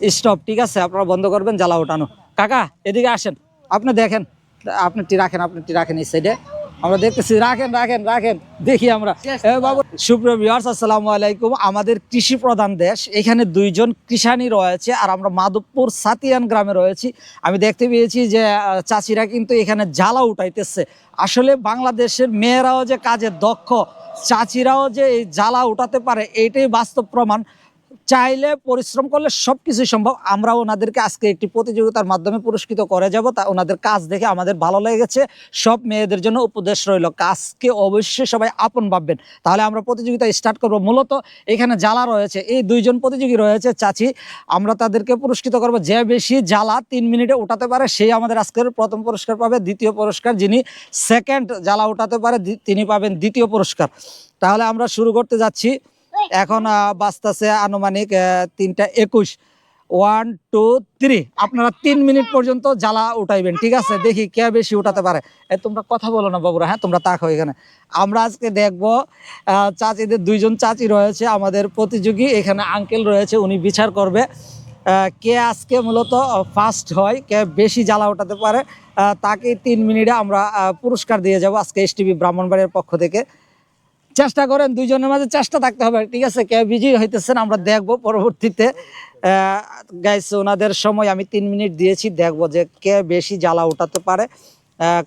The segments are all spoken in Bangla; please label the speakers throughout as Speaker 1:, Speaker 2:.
Speaker 1: স্টপ ঠিক আছে? আপনারা বন্ধ করবেন জ্বালা ওঠানো। কাকা এদিকে আসেন। আপনি দেখেন আপনারটি রাখেন আপনারটি রাখেন এই সাইডে আমরা দেখতেছি রাখেন রাখেন রাখেন। দেখি আমরা। বাবু সুপ্রিয় ভিউয়ার্স আসসালামু আলাইকুম। আমাদের কৃষি প্রধান দেশ এখানে দুইজন কৃষানি রয়েছে আর আমরা মাধবপুর সাতিয়ান গ্রামে রয়েছি। আমি দেখতে পেয়েছি যে চাচিরা কিন্তু এখানে জ্বালা উঠাইতেছে। আসলে বাংলাদেশের মেয়েরাও যে কাজে দক্ষ চাচিরাও যে এই জ্বালা উঠাতে পারে এইটাই বাস্তব প্রমাণ। চাইলে পরিশ্রম করলে সব কিছুই সম্ভব। আমরা ওনাদেরকে আজকে একটি প্রতিযোগিতার মাধ্যমে পুরস্কৃত করে যাব। তা ওনাদের কাজ দেখে আমাদের ভালো লেগেছে। সব মেয়েদের জন্য উপদেশ রইল। কাজকে অবশ্যই সবাই আপন ভাববেন। তাহলে আমরা প্রতিযোগিতা স্টার্ট করব। মূলত এখানে জ্বালা রয়েছে। এই দুইজন প্রতিযোগী রয়েছে চাচি। আমরা তাদেরকে পুরস্কৃত করব। যে বেশি জ্বালা তিন মিনিটে উঠাতে পারে সেই আমাদের আজকের প্রথম পুরস্কার পাবে। দ্বিতীয় পুরস্কার যিনি সেকেন্ড জ্বালা উঠাতে পারে তিনি পাবেন দ্বিতীয় পুরস্কার। তাহলে আমরা শুরু করতে যাচ্ছি। এখন আহ, বাজতেছে আনুমানিক তিনটা একুশ। ওয়ান টু থ্রি আপনারা তিন মিনিট পর্যন্ত জ্বালা উঠাইবেন ঠিক আছে? দেখি কে বেশি উঠাতে পারে। তোমরা কথা বলো না বাবুরা হ্যাঁ? তোমরা তাকো এখানে। আমরা আজকে দেখব চাচিদের দুইজন চাচি রয়েছে আমাদের প্রতিযোগী। এখানে আঙ্কেল রয়েছে উনি বিচার করবে কে আজকে মূলত ফার্স্ট হয় কে বেশি জ্বালা উঠাতে পারে। তাকে তিন মিনিটে আমরা পুরস্কার দিয়ে যাব আজকে এস টিভি ব্রাহ্মণবাড়ির পক্ষ থেকে। চেষ্টা করেন, দুইজনের মাঝে চেষ্টা থাকতে হবে, ঠিক আছে? কে বিজয়ী হইতেছেন আমরা দেখব পরবর্তীতে। গাইস ওনাদের সময় আমি তিন মিনিট দিয়েছি, দেখব যে কে বেশি জ্বালা উঠাতে পারে।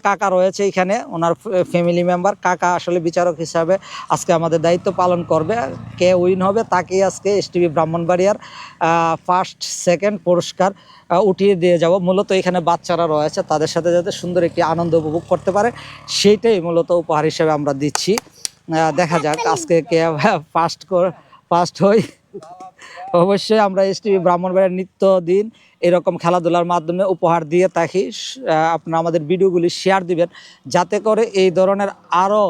Speaker 1: কাকা রয়েছে এখানে, ওনার ফ্যামিলি মেম্বার কাকা আসলে বিচারক হিসাবে আজকে আমাদের দায়িত্ব পালন করবে। কে উইন হবে তাকেই আজকে এস টিভি ব্রাহ্মণবাড়িয়ার ফার্স্ট সেকেন্ড পুরস্কার উঠিয়ে দিয়ে যাব। মূলত এখানে বাচ্চারা রয়েছে, তাদের সাথে যাতে সুন্দর একটি আনন্দ উপভোগ করতে পারে, সেইটাই মূলত উপহার হিসেবে আমরা দিচ্ছি। দেখা যাক, আজকে কে ফার্স্ট ফার্স্ট হই। অবশ্যই আমরা এস টিভি ব্রাহ্মণবাড়ির নিত্য দিন এরকম খেলাধুলার মাধ্যমে উপহার দিয়ে থাকি। আপনারা আমাদের ভিডিওগুলি শেয়ার দিবেন, যাতে করে এই ধরনের আরও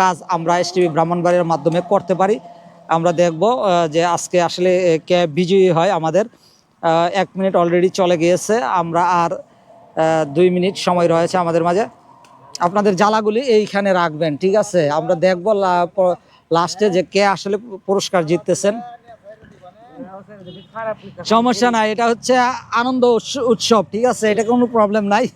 Speaker 1: কাজ আমরা এস টিভি ব্রাহ্মণবাড়ির মাধ্যমে করতে পারি। আমরা দেখব যে আজকে আসলে কে বিজয়ী হয় আমাদের। এক মিনিট অলরেডি চলে গিয়েছে, আমরা আর দুই মিনিট সময় রয়েছে আমাদের মাঝে। আপনাদের জ্বালাগুলি এইখানে রাখবেন, ঠিক আছে? আমরা দেখব লাস্টে যে কে আসলে পুরস্কার জিততেছেন। সমস্যা নাই, এটা হচ্ছে আনন্দ উৎস- উৎসব, ঠিক আছে? এটা কোনো প্রবলেম নাই।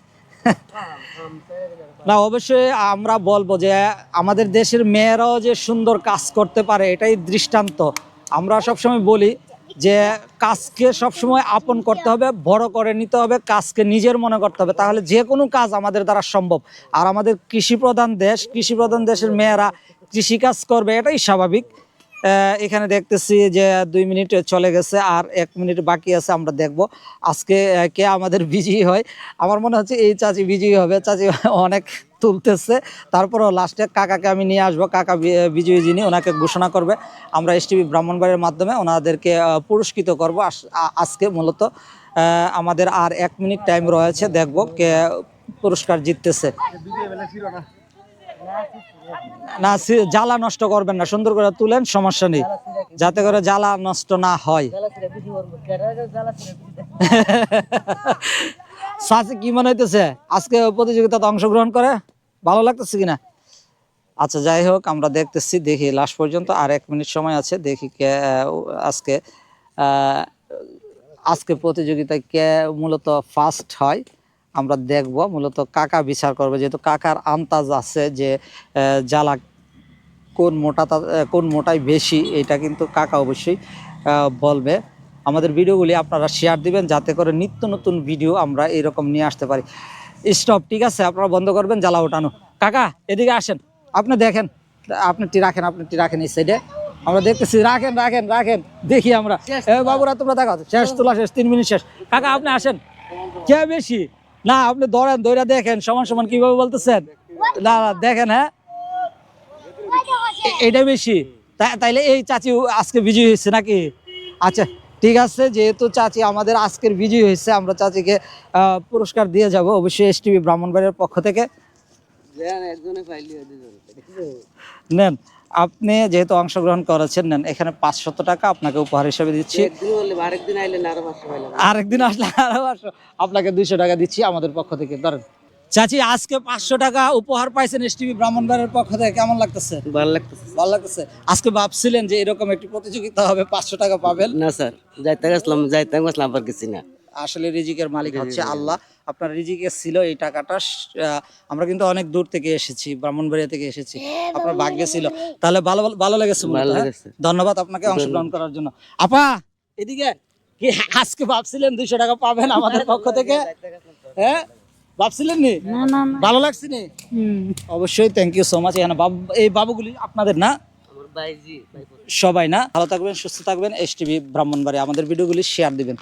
Speaker 1: না, অবশ্যই আমরা বলব যে আমাদের দেশের মেয়েরাও যে সুন্দর কাজ করতে পারে, এটাই দৃষ্টান্ত। আমরা সবসময় বলি যে কাজকে সবসময় আপন করতে হবে, বড় করে নিতে হবে, কাজকে নিজের মনে করতে হবে। তাহলে যে কোনো কাজ আমাদের দ্বারা সম্ভব। আর আমাদের কৃষি প্রধান দেশ কৃষি প্রধান দেশের মেয়েরা কৃষিকাজ করবে, এটাই স্বাভাবিক। এখানে দেখতেছি যে দুই মিনিট চলে গেছে আর এক মিনিট বাকি আছে, আমরা দেখব। আজকে কে আমাদের বিজয়ী হয়? আমার মনে হচ্ছে এই চাচি বিজয়ী হবে। চাচি অনেক তুলতেছে। তারপরও লাস্টে কাকাকে আমি নিয়ে আসব। কাকা বিজয়ী যিনি, ওনাকে ঘোষণা করবে। আমরা এস টিভি ব্রাহ্মণবাড়ির মাধ্যমে ওনাদেরকে পুরস্কৃত করব। আজকে মূলত আমাদের আর এক মিনিট টাইম রয়েছে। দেখব কে পুরস্কার জিততেছে। না জ্বালা নষ্ট করবেন না, সুন্দর করে তুলেন, সমস্যা নেই। যাতে করে জ্বালা নষ্ট না হয়। সাথে কি মনে হইতেছে? আজকে প্রতিযোগিতাতে অংশগ্রহণ করে? ভালো লাগতেছে কিনা? আচ্ছা যাই হোক, আমরা দেখতেছি, দেখি লাস্ট পর্যন্ত। আর এক মিনিট সময় আছে, দেখি কে আজকে আজকে প্রতিযোগিতায় কে মূলত ফার্স্ট হয়। আমরা দেখব মূলত কাকা বিচার করবে যেহেতু কাকার আন্তাজ আছে যে জ্বালা কোন মোটা কোন মোটাই বেশি এটা কিন্তু কাকা অবশ্যই বলবে। আমাদের ভিডিওগুলি আপনারা শেয়ার দিবেন যাতে করে নিত্য নতুন ভিডিও আমরা এরকম নিয়ে আসতে পারি। স্টপ ঠিক আছে? আপনারা বন্ধ করবেন জ্বালা ওঠানো। কাকা এদিকে আসেন। আপনি দেখেন আপনারটি রাখেন আপনারটি রাখেন এই সাইডে আমরা দেখতেছি রাখেন রাখেন রাখেন। দেখি আমরা। বাবুরা তোমরা দেখো শেষ তোলা শেষ তিন মিনিট শেষ। কাকা আপনি আসেন। কে বেশি? না আপনি ধরেন দৌড়া দেখেন সমান সমান কীভাবে বলতেছেন? না না, দেখেন হ্যাঁ? এটা বেশি। তাইলে এই চাচি আজকে বিজয়ী হয়েছে নাকি? আচ্ছা ঠিক আছে যেহেতু চাচি আমাদের আজকের বিজয়ী হয়েছে আমরা চাচিকে আহ, পুরস্কার দিয়ে যাব। অবশ্যই এস টিভি ব্রাহ্মণবাড়ির পক্ষ থেকে। নেন। আপনি যেহেতু অংশগ্রহণ করেছেন নেন এখানে পাঁচশত টাকা আপনাকে উপহার হিসেবে দিচ্ছি। আরেকদিন আসলে আরও পাঁচশো। আপনাকে দুইশো টাকা দিচ্ছি আমাদের পক্ষ থেকে। ধরেন চাচি আজকে পাঁচশো টাকা উপহার পাইছেন এস টিভি ব্রাহ্মণবাড়ির পক্ষ থেকে। কেমন লাগতেছে?
Speaker 2: ভালো লাগতেছে।
Speaker 1: ভালো লাগতেছে। আজকে ভাবছিলেন যে এরকম একটি প্রতিযোগিতা হবে পাঁচশো টাকা পাবেন?
Speaker 2: না স্যার। যাইতে গেছিলাম যাইতে গেছিলাম আবার গেছি না।
Speaker 1: আসলে রিজিকের মালিক হচ্ছে আল্লাহ। আপনার রিজিকে ছিল এই টাকাটা আমরা কিন্তু অনেক দূর থেকে এসেছি ব্রাহ্মণবাড়িয়া থেকে এসেছি। আপনার ভাগ্যে ছিল। তাহলে ভালো ভালো- লেগেছে হয়, হ্যাঁ? ধন্যবাদ আপনাকে অংশগ্রহণ করার জন্য। আপা এদিকে কি আজকে ভাবছিলেন দুইশো টাকা পাবেন আমাদের পক্ষ থেকে? হ্যাঁ? ভাবছিলেন নি?
Speaker 3: না না না।
Speaker 1: ভালো লাগছে নি? অবশ্যই থ্যাংক ইউ সো মাচ এখানে বাবু এই বাবুগুলি আপনাদের না? সবাই না? ভালো থাকবেন সুস্থ থাকবেন। এস টিভি ব্রাহ্মণবাড়ি আমাদের ভিডিওগুলি শেয়ার দিবেন।